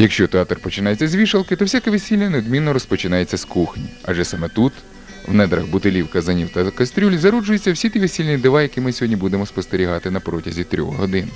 Якщо театр починається з вішалки, то всяке весілля неодмінно розпочинається з кухні, адже саме тут, в недрах бутилів, казанів та кастрюль, зароджуються всі ті весільні дива, які ми сьогодні будемо спостерігати на протязі трьох годин.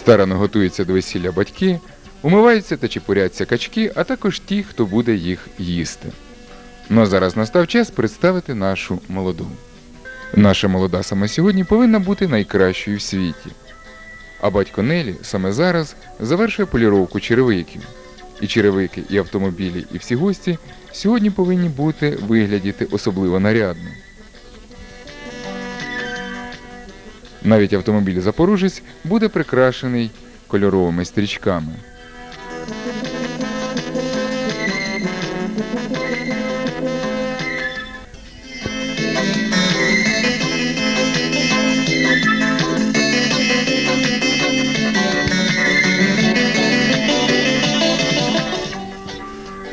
Старано готуються до весілля батьки, умиваються та чепуряться качки, а також ті, хто буде їх їсти. Ну а зараз настав час представити нашу молоду. Наша молода саме сьогодні повинна бути найкращою в світі. А батько Нелі саме зараз завершує поліровку черевиків. І черевики, і автомобілі, і всі гості сьогодні повинні бути виглядіти особливо нарядно. Навіть автомобіль Запорожець буде прикрашений кольоровими стрічками.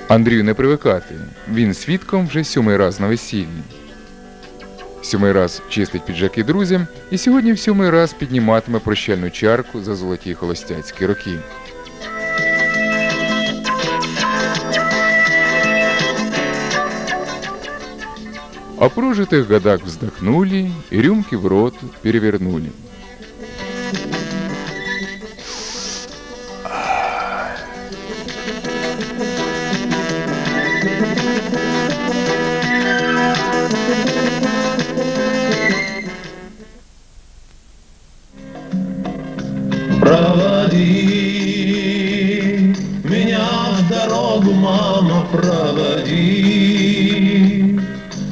Андрію не привикати. Він свідком вже сьомий раз на весіллі. Сьомий раз чистить піджаки друзям і сьогодні в сьомий раз підніматиме прощальну чарку за золоті холостяцькі роки. О прожитых годах вздохнули, и рюмки в рот перевернули. Проводи.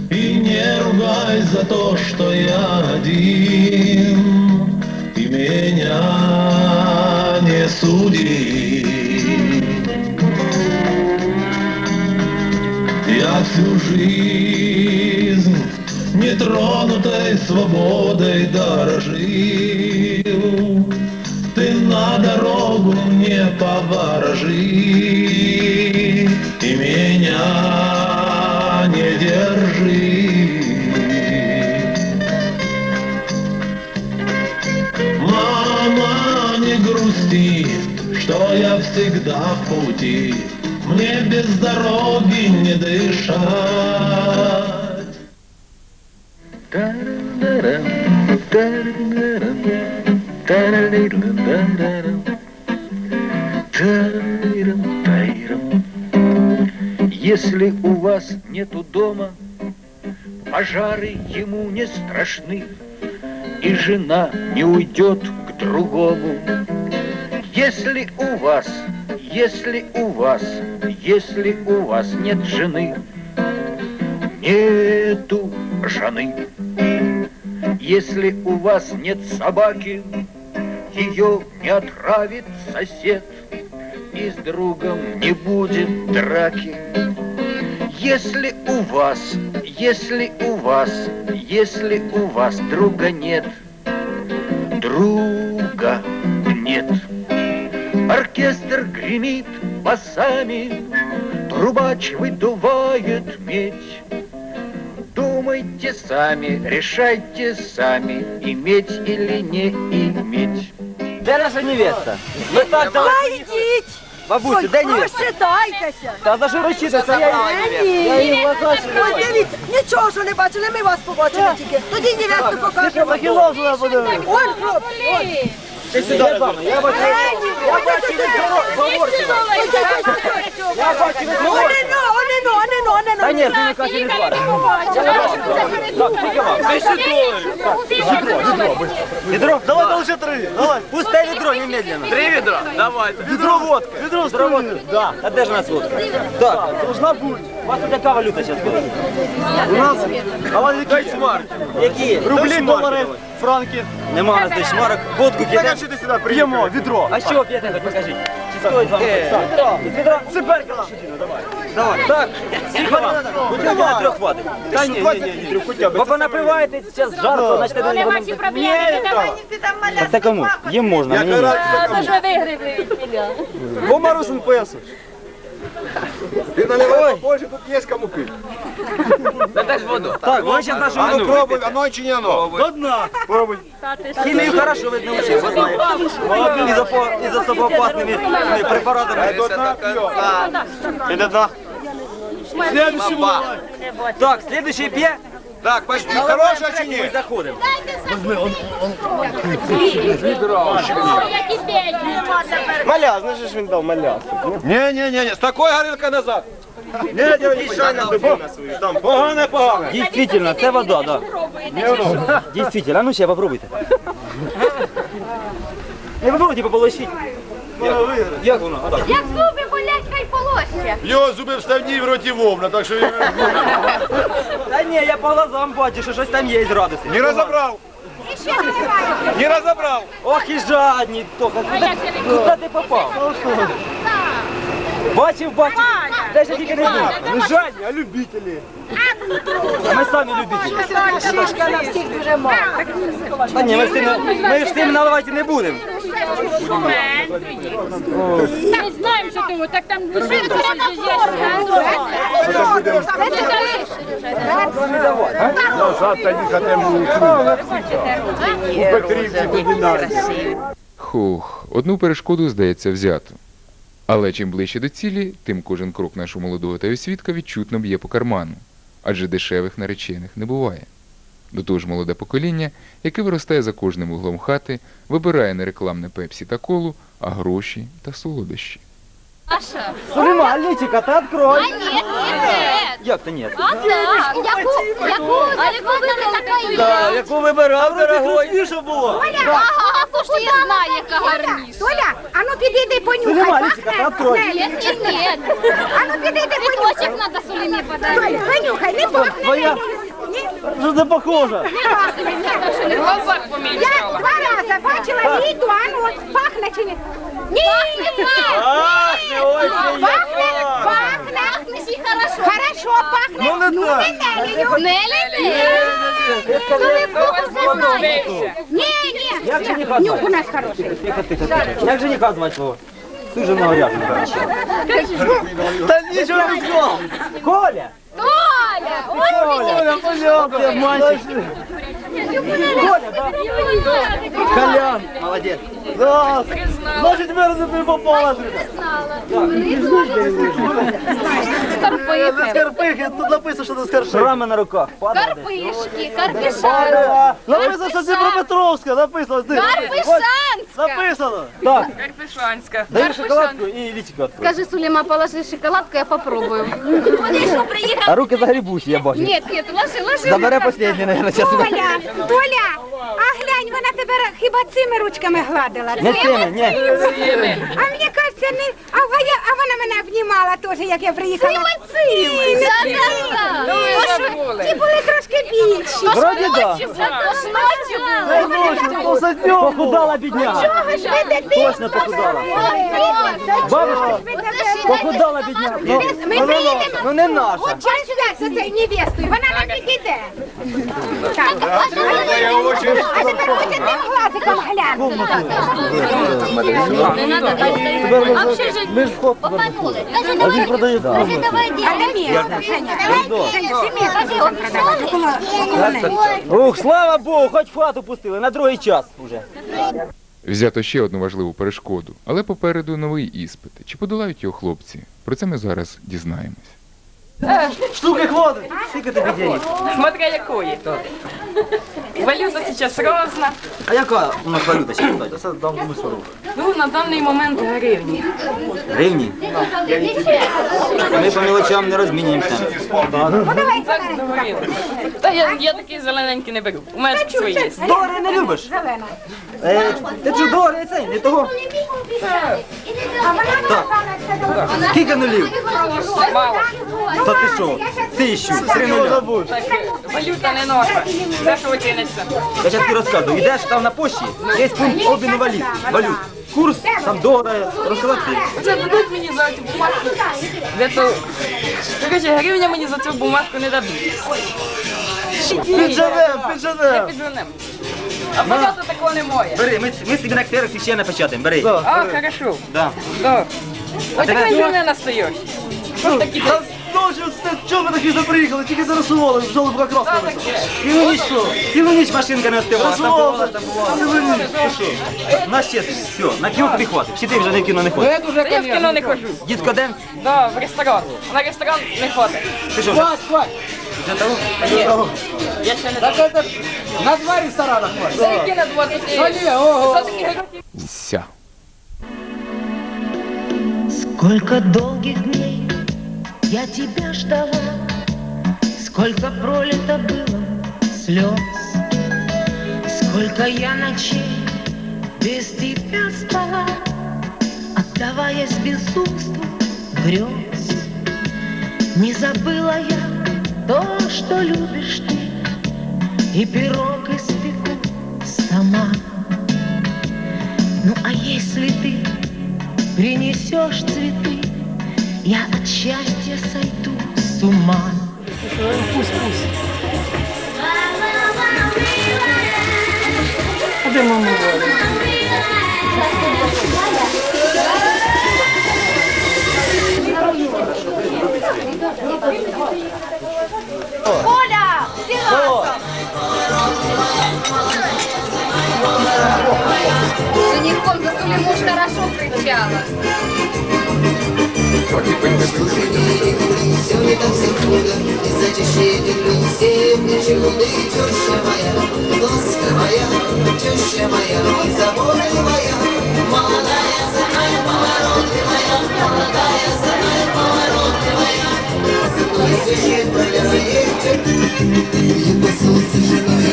И не ругай за то, что я один, и меня не суди. Я всю жизнь нетронутой свободой дорожил. Ты на дорогу не поворожи всегда в пути, мне без дороги не дышать. Если у вас нету дома, пожары ему не страшны, и жена не уйдет к другому. Если у вас, если у вас, если у вас нет жены, нету жены. Если у вас нет собаки, ее не отравит сосед, и с другом не будет драки. Если у вас, если у вас, если у вас друга нет, друга нет. Оркестр гремит басами, трубач выдувает медь. Думайте сами, решайте сами, иметь или не иметь. Де наша невеста? Ми так Та далеко. йдіть! Бабусю, де невеста? Розчитайтеся! Та за що розчитаться? Я її я її в глаза ще не Ось бачу. дивіться, нічого що не бачили, ми вас побачили тільки. Тоді невесту Ти покажемо. похилозила буде. Ой, хлопці, ой. Ти сюди, я бачу, я бачу, я бачу, я бачу, Я бачу, но, вони ну, а не ну, не. Та ні, з ними каші не. Так, вам? Відро? Давай лише три. Давай. Пусте відро немедленно. Три відра? Давайте. Відро водки. Відро водки. Да. А де ж у нас водка? Так. Должна бути. У вас тут яка валюта зараз буде? У нас? А у вас які? Які? Рублі, долари, франки. Нема у нас дешмарок. Водку п'єте? ти сюди П'ємо, відро. А що п'єте, покажіть. Чи стоїть вам? Відро. Відро. Сиперка давай. Давай. Так. Скільки вам? Хоча б на трьох хватить. Та ні, ні, ні, трьох хоча б. Бо напиваєте, зараз жарко, значить не Нема ці проблеми, давай. Так це кому? Їм можна, мені ні. А, вже виграли мільйон. Бо Марусин поясу. Ти наливай побольше, тут є кому пити. Так, ви зараз нашу А ну пробуй, оно чи не оно? До дна. Пробуй. Хімію хорошо видно учив, ви знаєте. І за, собоопасними препаратами. До дна І до дна. Следующий Так, следующий п'є. Так, пошли, хороша чи ні? заходимо. Які бідні. Маля, знаєш, що він дав маля? Ні, ні, ні, з такої горілка назад. Не, Там погане, погане. Дійсно, це вода, да. Дійсно, а ну ще попробуйте. Не попробуйте пополощіть. Як воно? Як зуби хай полоще. Його зуби вставні в роті вовна, так що Та ні, я по глазам бачу, що щось там є із радості. не розібрав. Не розібрав. Ох і жадні, Тоха, куди, куди ти попав? Бачив, бачив. Де ще тільки не був. Не жадні, а любителі. Ми самі любителі. Шишка на всіх дуже мало. Та ні, ми з тим, ми з тим наливати не будемо. Ми знаємо, що тому, так там швидко Завтра їхати у Петрівці тоді. Хух, одну перешкоду здається взято. Але чим ближче до цілі, тим кожен крок нашого молодого та свідка відчутно б'є по карману, адже дешевих наречених не буває. До того ж молоде покоління, яке виростає за кожним углом хати, вибирає не рекламне пепсі та колу, а гроші та солодощі. Сулейма, личика, ти открой. А ні, ні, ні. Як то ні? А так, яку, яку, а яку вибрали, така і Да, є. яку вибирав, дорогой. Красивіше було. Ага, то що я знаю, яка гарніша. Толя, а ну підійди понюхай. ти открой. Ні, ні, ні. А ну підійди понюхай. Цвіточок треба Солімі подарувати. Понюхай, не пахне. Твоя. Ні, Що це похоже? Я два рази бачила Ліду, а ну от пахне чи ні? Ні, не пахне. Ах, не ой, Пахне, пахне. Пахне всі хорошо. Хорошо пахне. Ну, не так. не Нелею. Нелі, Ні, Як ні. Же не звати? Нюх у нас хороший. Тихо, тихо, тихо. Як же не твого? слово? же на рядом. Та нічого не сказав. Коля! Коля! Коля, пожалуйста, мальчик. Коля, да? Колян. Молодець. Да. Значить, тепер не попала. карпи, Скарпихи, тут написано, що це скарпихи. Шрами на руках. карпишки, карпиша, Написано, що Дніпропетровська, написано. ти. карпишанська. Написано. Так. Карпишанська. Дай шоколадку і лічико відкрой. Скажи, Сулейма, положи шоколадку, я попробую. Вони що, приїхали? А руки загрібущі, я бачу. Нет, нет, ложи, ложи. Забере останнє, наверное, зараз. Толя, Толя, а глянь, вона тебе хіба цими ручками гладила? Не цими, ні. А мені кажеться, не... А, а, я, а вона мене обнімала теж, як я приїхала. Ні, не. Да-да-да. Ті були трошки більші. Вроді да. Похудала бідня. Чого ж ви дитину? Точно похудала. Бабушка, Бабушка. Похудала бідняга. Ну, Ми приїдемо. ну не наша. От час сюди, за цією невестою, вона нам підійде. Так, а тепер хочете глазиком глянути. Не Ми ж вход обманули. Кажи, давай, продає. давай. Ух, слава Богу, хоч в хату пустили, на другий час уже. Взято ще одну важливу перешкоду, але попереду новий іспит. Чи подолають його хлопці? Про це ми зараз дізнаємось. Штуки хватить. Скільки тобі денег? Смотря якої. Валюта сейчас розна. А яка у нас валюта ще кстати? Це дам комусь ворог. Ну, на даний момент гривні. Гривні? Ми по мелочам не розмінюємося. Так договорили. Та я, я такий зелененький не беру. У мене свої є. Долари не любиш? Зелена. Е, ти що долари цей, не того? А вона не казала, Скільки нулів? Мало. Та ти що? Тисячу, три нуля. Валюта не норма. Це що оціниться. Я зараз тобі розказую. Йдеш там на пошті, є пункт обміну валют. валют. Курс, там долари, розсилати. Це дадуть мені за цю бумажку. Де то... Короче, гривня мені за цю бумажку не дадуть. Підженем, Не підженем. підженем. А багато такого немає. Бери, ми, ми собі на ксероксі ще напечатаємо, бери. А, хорошо. Да. Да. Ось тебе- така не настоящий. Що такі Ну що чого ми такі приїхали? Тільки зарисували, в жолоб як раз таке? Цілу ніч що? Цілу ніч машинка не остивала, там бувала, там бувала. Цілу ніч. У нас ще все, на кіно тобі хватить. Чи ти вже не в кіно не ходиш? Та я в кіно не хожу. Дискодем? Да, в ресторан. На ресторан не хватить. Ти що, вже? Вже того? Я ще не Так це на два ресторана хватить. Це які на два такі. За такі гроші. Ся. Сколько долгих дней я тебя ждала, Сколько пролито было слез, Сколько я ночей без тебя спала, Отдаваясь безумству грез. Не забыла я то, что любишь ты, И пирог испеку сама. Ну а если ты принесешь цветы, я от счастья сойду с ума. Коля, Женихом за Сулимуш хорошо кричала. Сьогодні пильне Сьогодні так все круто, і зачищити всім нічого не тюща моя, ласка моя, тюща моя, і забори моя, молодая, знай повороти моя, молодая, знай повороти моя, зимой сюжет пролезает, и посылся женой.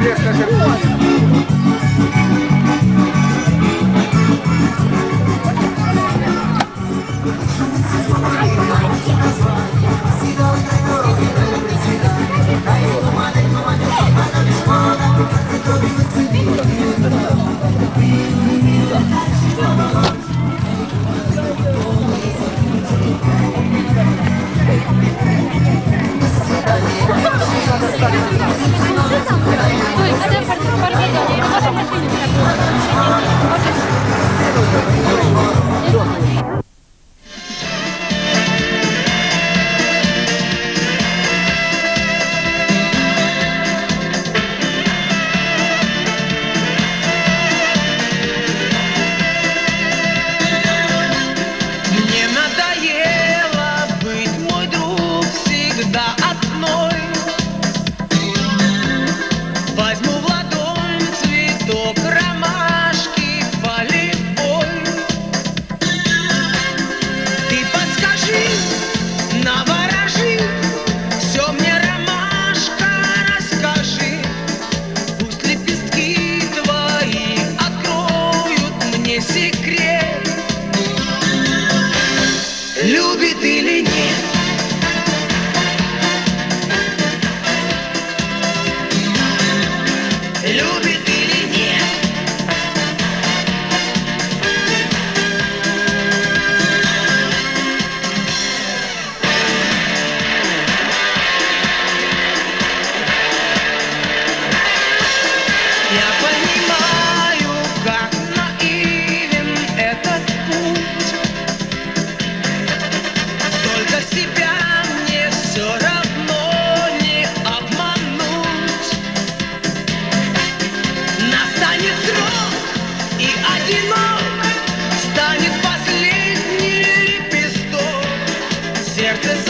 Мне their desire.